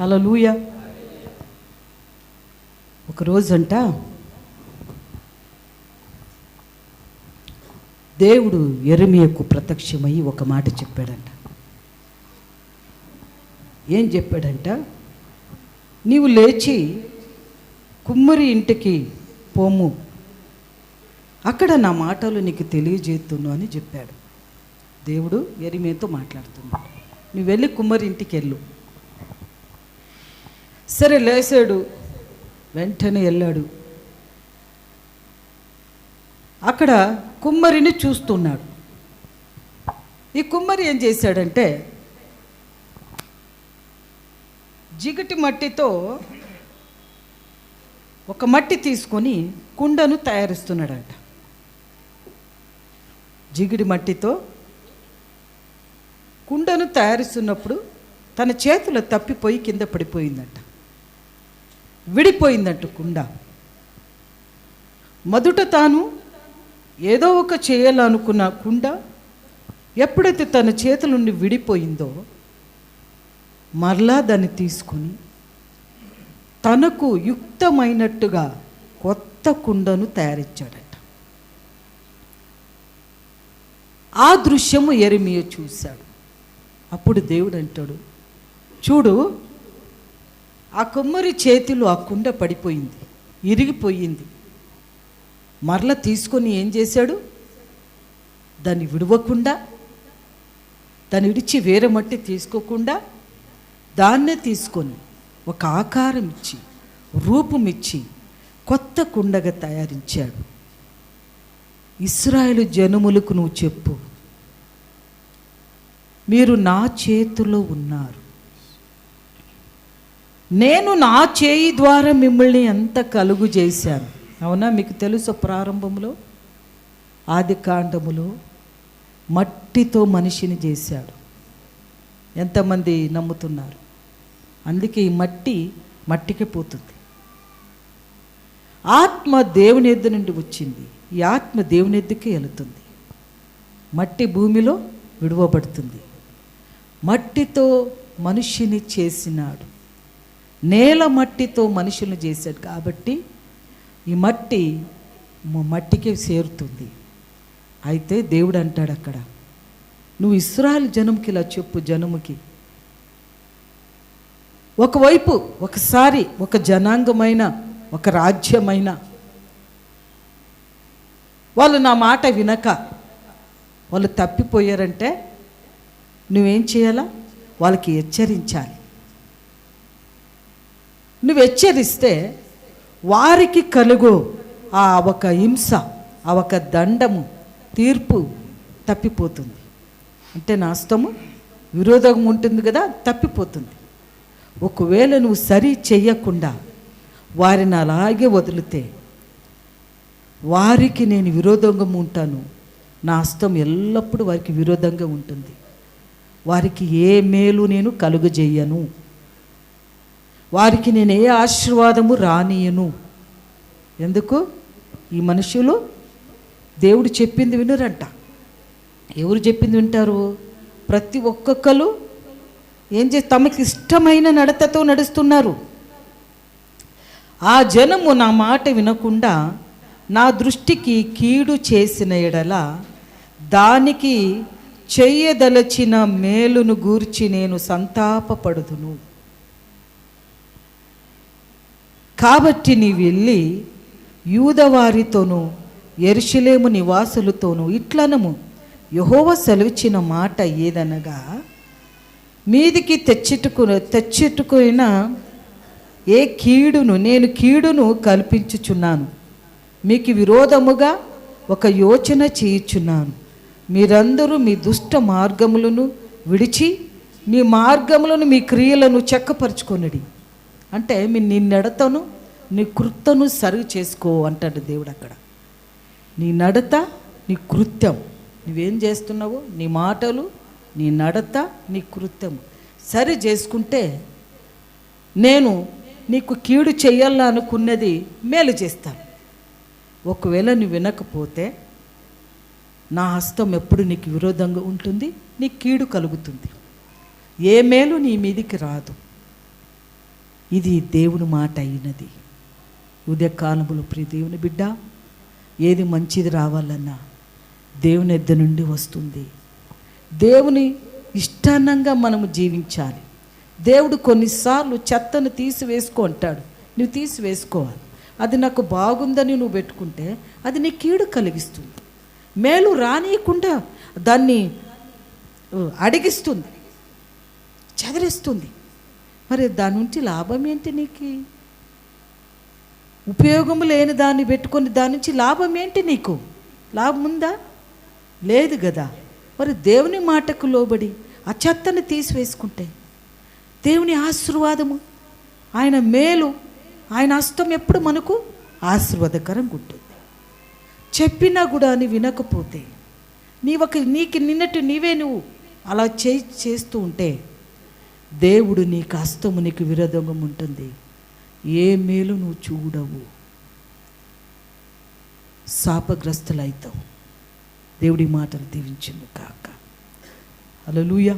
Hello లూయ ఒకరోజంట దేవుడు ఎరిమియకు ప్రత్యక్షమై ఒక మాట చెప్పాడంట. ఏం చెప్పాడంట? నీవు లేచి కుమ్మరి ఇంటికి పోము. అక్కడ నా మాటలు నీకు తెలియజేస్తును అని చెప్పాడు. దేవుడు ఎరిమేతో మాట్లాడుతున్నాడు. నువ్వు వెళ్ళి కుమ్మరి ఇంటికి వెళ్ళు. సరే లేచాడు వెంటనే వెళ్ళాడు. అక్కడ కుమ్మరిని చూస్తున్నాడు. ఈ కుమ్మరి ఏం చేశాడంటే జిగటి మట్టితో ఒక మట్టి తీసుకొని కుండను తయారిస్తున్నాడంట. జిగిడి మట్టితో కుండను తయారిస్తున్నప్పుడు తన చేతులు తప్పిపోయి కింద పడిపోయిందంట. విడిపోయిందంట కుండ మొదట తాను ఏదో ఒక చేయాలనుకున్న కుండ ఎప్పుడైతే తన చేతుల నుండి విడిపోయిందో మరలా దాన్ని తీసుకొని తనకు యుక్తమైనట్టుగా కొత్త కుండను తయారించాడట ఆ దృశ్యము ఎరిమియ చూశాడు. అప్పుడు దేవుడు అంటాడు చూడు ఆ కొమ్మరి చేతిలో ఆ కుండ పడిపోయింది ఇరిగిపోయింది. మరల తీసుకొని ఏం చేశాడు? దాన్ని విడవకుండా దాన్ని విడిచి వేరే మట్టి తీసుకోకుండా దాన్నే తీసుకొని ఒక ఆకారం ఇచ్చి రూపమిచ్చి కొత్త కుండగా తయారించాడు. ఇస్రాయేలు జనములకు నువ్వు చెప్పు మీరు నా చేతిలో ఉన్నారు. నేను నా చేయి ద్వారా మిమ్మల్ని ఎంత కలుగు చేశాను. అవునా? మీకు తెలుసు ప్రారంభంలో? ఆది కాండములో మట్టితో మనిషిని చేశాడు. ఎంతమంది నమ్ముతున్నారు? అందుకే ఈ మట్టి మట్టికి పోతుంది. ఆత్మ దేవుని ఎద్దు నుండి వచ్చింది. ఈ ఆత్మ దేవుని ఎద్దుకే వెళుతుంది మట్టి భూమిలో విడువబడుతుంది. మట్టితో మనిషిని చేసినాడు. నేల మట్టితో మనుషులు చేశాడు కాబట్టి ఈ మట్టి మట్టికే చేరుతుంది. అయితే దేవుడు అంటాడు అక్కడ నువ్వు ఇస్రాయల్ జనంకి ఇలా చెప్పు జనముకి. ఒకవైపు ఒకసారి ఒక జనాంగమైన ఒక రాజ్యమైన వాళ్ళు నా మాట వినక వాళ్ళు తప్పిపోయారంటే నువ్వేం చేయాలా? వాళ్ళకి హెచ్చరించాలి. నువ్వు హెచ్చరిస్తే వారికి కలుగు ఆ ఒక హింస ఆ ఒక దండము తీర్పు తప్పిపోతుంది. అంటే నాస్తము విరోధం ఉంటుంది కదా తప్పిపోతుంది. ఒకవేళ నువ్వు సరి చెయ్యకుండా వారిని అలాగే వదిలితే వారికి నేను విరోధంగా ఉంటాను. నా హస్తం ఎల్లప్పుడూ వారికి విరోధంగా ఉంటుంది. వారికి ఏ మేలు నేను కలుగజేయను. వారికి నేను ఏ ఆశీర్వాదము రానియను. ఎందుకు? ఈ మనుషులు దేవుడు చెప్పింది వినురంట. ఎవరు చెప్పింది వింటారు? ప్రతి ఒక్కొక్కరు ఏం చే తమకి ఇష్టమైన నడతతో నడుస్తున్నారు. ఆ జనము నా మాట వినకుండా నా దృష్టికి కీడు చేసిన ఎడల దానికి చెయ్యదలచిన మేలును గూర్చి నేను సంతాపపడుదును. కాబట్టి నీ వెళ్ళి యూదవారితోనూ ఎరుషలేము నివాసులతోనూ ఇట్లనము యహోవ సెలవిచ్చిన మాట ఏదనగా మీదికి తెచ్చిట్టుకు తెచ్చిట్టుకున్న ఏ కీడును నేను కీడును కల్పించుచున్నాను. మీకు విరోధముగా ఒక యోచన చేయుచున్నాను. మీరందరూ మీ దుష్ట మార్గములను విడిచి మీ మార్గములను మీ క్రియలను చెక్కపరుచుకొనడి. అంటే మీ నీ నడతను నీ కృత్యను సరి చేసుకో అంటాడు దేవుడు అక్కడ. నీ నడత నీ కృత్యం. నువ్వేం చేస్తున్నావో? నీ మాటలు నీ నడత నీ కృత్యం. సరి చేసుకుంటే నేను నీకు కీడు చేయాలనుకున్నది మేలు చేస్తాను. ఒకవేళ నువ్వు వినకపోతే నా హస్తం ఎప్పుడు నీకు విరోధంగా ఉంటుంది నీ కీడు కలుగుతుంది. ఏ మేలు నీ మీదికి రాదు. ఇది దేవుని మాట అయినది. ఉదయకాలములు ప్రియ దేవుని బిడ్డ ఏది మంచిది రావాలన్నా దేవుని ఎద్ద నుండి వస్తుంది. దేవుని ఇష్టానంగా మనము జీవించాలి. దేవుడు కొన్నిసార్లు చెత్తను తీసివేసుకో అంటాడు. నువ్వు తీసివేసుకోవాలి. అది నాకు బాగుందని నువ్వు పెట్టుకుంటే అది నీ కీడు కలిగిస్తుంది. మేలు రానియకుండా దాన్ని అడిగిస్తుంది. చెదిరిస్తుంది. మరి దాని నుంచి లాభం ఏంటి నీకు? ఉపయోగం లేని దాన్ని పెట్టుకొని దాని నుంచి లాభం ఏంటి నీకు? లాభం ఉందా? లేదు కదా. మరి దేవుని మాటకు లోబడి ఆ చెత్తని తీసివేసుకుంటే దేవుని ఆశీర్వాదము ఆయన మేలు ఆయన అస్తం ఎప్పుడు మనకు ఆశీర్వాదకరంగా ఉంటుంది. చెప్పినా కూడా అని వినకపోతే నీ ఒక నీకు నిన్నట్టు నీవే నువ్వు అలా చే చేస్తూ ఉంటే దేవుడు నీకు హస్తము నీకు విరోధంగా ఉంటుంది. ఏ మేలు నువ్వు చూడవు. శాపగ్రస్తులైతావు. దేవుడి మాటలు దీవించింది కాక హల్లెలూయా.